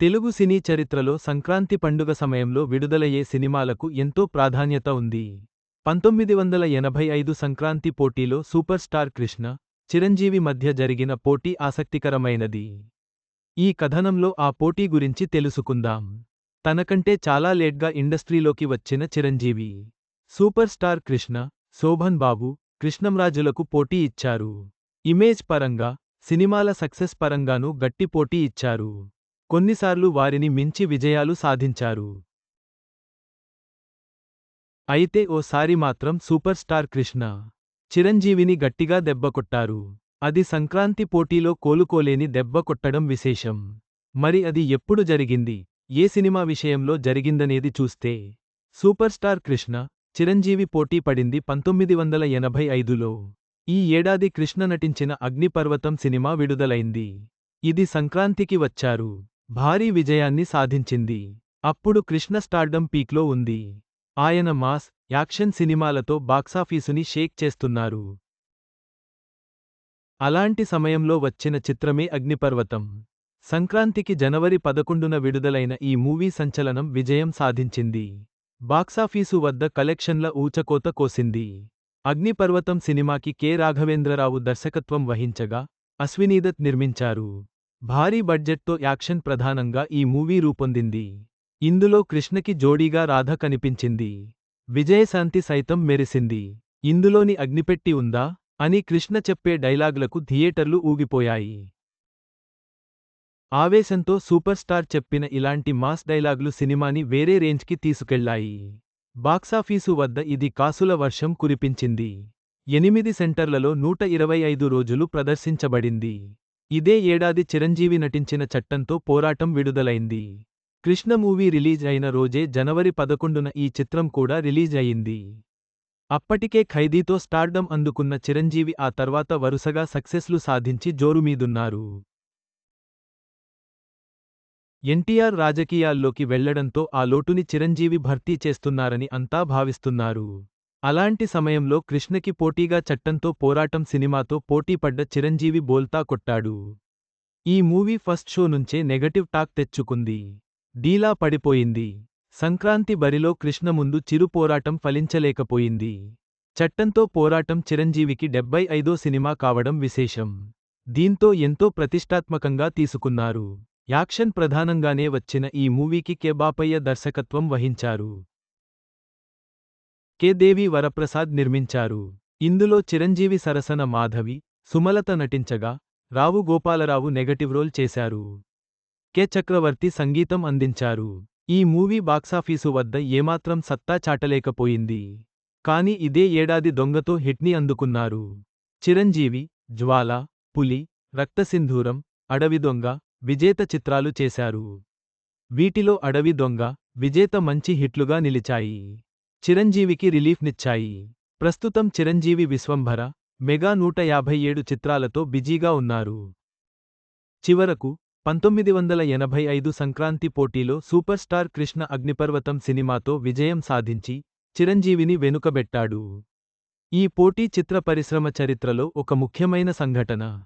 తెలుగు సినీ చరిత్రలో సంక్రాంతి పండుగ సమయంలో విడుదలయ్యే సినిమాలకు ఎంతో ప్రాధాన్యత ఉంది. పంతొమ్మిది వందల ఎనభై ఐదు సంక్రాంతి పోటీలో సూపర్ స్టార్ కృష్ణ చిరంజీవి మధ్య జరిగిన పోటీ ఆసక్తికరమైనది. ఈ కథనంలో ఆ పోటీ గురించి తెలుసుకుందాం. తనకంటే చాలా లేట్గా ఇండస్ట్రీలోకి వచ్చిన చిరంజీవి సూపర్ స్టార్ కృష్ణ శోభన్ బాబు కృష్ణంరాజులకు పోటీ ఇచ్చారు. ఇమేజ్ పరంగా సినిమాల సక్సెస్ పరంగానూ గట్టి పోటీ ఇచ్చారు. కొన్నిసార్లు వారిని మించి విజయాలు సాధించారు. అయితే ఓసారి మాత్రం సూపర్ స్టార్ కృష్ణ చిరంజీవిని గట్టిగా దెబ్బకొట్టారు అది సంక్రాంతి పోటీలో కోలుకోలేని దెబ్బ కొట్టడం విశేషం. మరి అది ఎప్పుడు జరిగింది? ఏ సినిమా విషయంలో జరిగిందనేది చూస్తే సూపర్ స్టార్ కృష్ణ చిరంజీవి పోటీ పడింది పంతొమ్మిది వందల ఎనభై ఐదులో. ఈ ఏడాది కృష్ణ నటించిన అగ్నిపర్వతం సినిమా విడుదలైంది. ఇది సంక్రాంతికి వచ్చారు. భారీ విజయాన్ని సాధించింది. అప్పుడు కృష్ణ స్టార్డమ్ పీక్లో ఉంది. ఆయన మాస్ యాక్షన్ సినిమాలతో బాక్సాఫీసుని షేక్ చేస్తున్నారు. అలాంటి సమయంలో వచ్చిన చిత్రమే అగ్నిపర్వతం. సంక్రాంతికి జనవరి పదకొండున విడుదలైన ఈ మూవీ సంచలనం విజయం సాధించింది. బాక్సాఫీసు వద్ద కలెక్షన్ల ఊచకోత కోసింది. అగ్నిపర్వతం సినిమాకి కె. రాఘవేంద్రరావు దర్శకత్వం వహించగా అశ్వినీదత్ నిర్మించారు. భారీ బడ్జెట్తో యాక్షన్ ప్రధానంగా ఈ మూవీ రూపొందింది. ఇందులో కృష్ణకి జోడీగా రాధ కనిపించింది. విజయశాంతి సైతం మెరిసింది. ఇందులోని అగ్నిపెట్టి ఉందా? అని కృష్ణ చెప్పే డైలాగులకు థియేటర్లు ఊగిపోయాయి. ఆవేశంతో సూపర్ స్టార్ చెప్పిన ఇలాంటి మాస్ డైలాగులు సినిమాని వేరే రేంజ్కి తీసుకెళ్ళాయి. బాక్సాఫీసు వద్ద ఇది కాసుల వర్షం కురిపించింది. ఎనిమిది సెంటర్లలో నూట ఇరవై ఐదు రోజులు ప్రదర్శించబడింది. ఇదే ఏడాది చిరంజీవి నటించిన చట్టంతో పోరాటం విడుదలైంది. కృష్ణ మూవీ రిలీజ్ అయిన రోజే జనవరి పదకొండున ఈ చిత్రం కూడా రిలీజ్ అయింది అప్పటికే ఖైదీతో స్టార్డమ్ అందుకున్న చిరంజీవి ఆ తర్వాత వరుసగా సక్సెస్లు సాధించి జోరుమీదున్నారు. ఎన్టీఆర్ రాజకీయాల్లోకి వెళ్ళడంతో ఆ లోటుని చిరంజీవి భర్తీ చేస్తున్నారని అంతా భావిస్తున్నారు. అలాంటి సమయంలో కృష్ణకి పోటీగా చట్టంతో పోరాటం సినిమాతో పోటీపడ్డ చిరంజీవి బోల్తా కొట్టాడు. ఈ మూవీ ఫస్ట్ షో నుంచే నెగటివ్ టాక్ తెచ్చుకుంది. డీలా పడిపోయింది. సంక్రాంతి బరిలో కృష్ణ ముందు చిరు పోరాటం ఫలించలేకపోయింది. చట్టంతో పోరాటం చిరంజీవికి డెబ్బై ఐదో సినిమా కావడం విశేషం. దీంతో ఎంతో ప్రతిష్టాత్మకంగా తీసుకున్నారు. యాక్షన్ ప్రధానంగానే వచ్చిన ఈ మూవీకి కెబాపయ్య దర్శకత్వం వహించారు. కె దేవి వరప్రసాద్ నిర్మించారు. ఇందులో చిరంజీవి సరసన మాధవి సుమలత నటించగా రావు గోపాలరావు నెగటివ్ రోల్ చేశారు. కె చక్రవర్తి సంగీతం అందించారు. ఈ మూవీ బాక్సాఫీసు వద్ద ఏమాత్రం సత్తా చాటలేకపోయింది. కాని ఇదే ఏడాది దొంగతో హిట్ని అందుకున్నారు. చిరంజీవి జ్వాల పులి రక్తసింధూరం అడవి దొంగ విజేత చిత్రాలు చేశారు. వీటిలో అడవి దొంగ విజేత మంచి హిట్లుగా నిలిచాయి. చిరంజీవికి రిలీఫ్నిచ్చాయి. ప్రస్తుతం చిరంజీవి విశ్వంభర మెగా నూట యాభై ఏడు చిత్రాలతో బిజీగా ఉన్నారు. చివరకు పంతొమ్మిది వందల ఎనభై ఐదు సంక్రాంతి పోటీలో సూపర్ స్టార్ కృష్ణ అగ్నిపర్వతం సినిమాతో విజయం సాధించి చిరంజీవిని వెనుకబెట్టాడు. ఈ పోటీ చిత్ర పరిశ్రమ చరిత్రలో ఒక ముఖ్యమైన సంఘటన.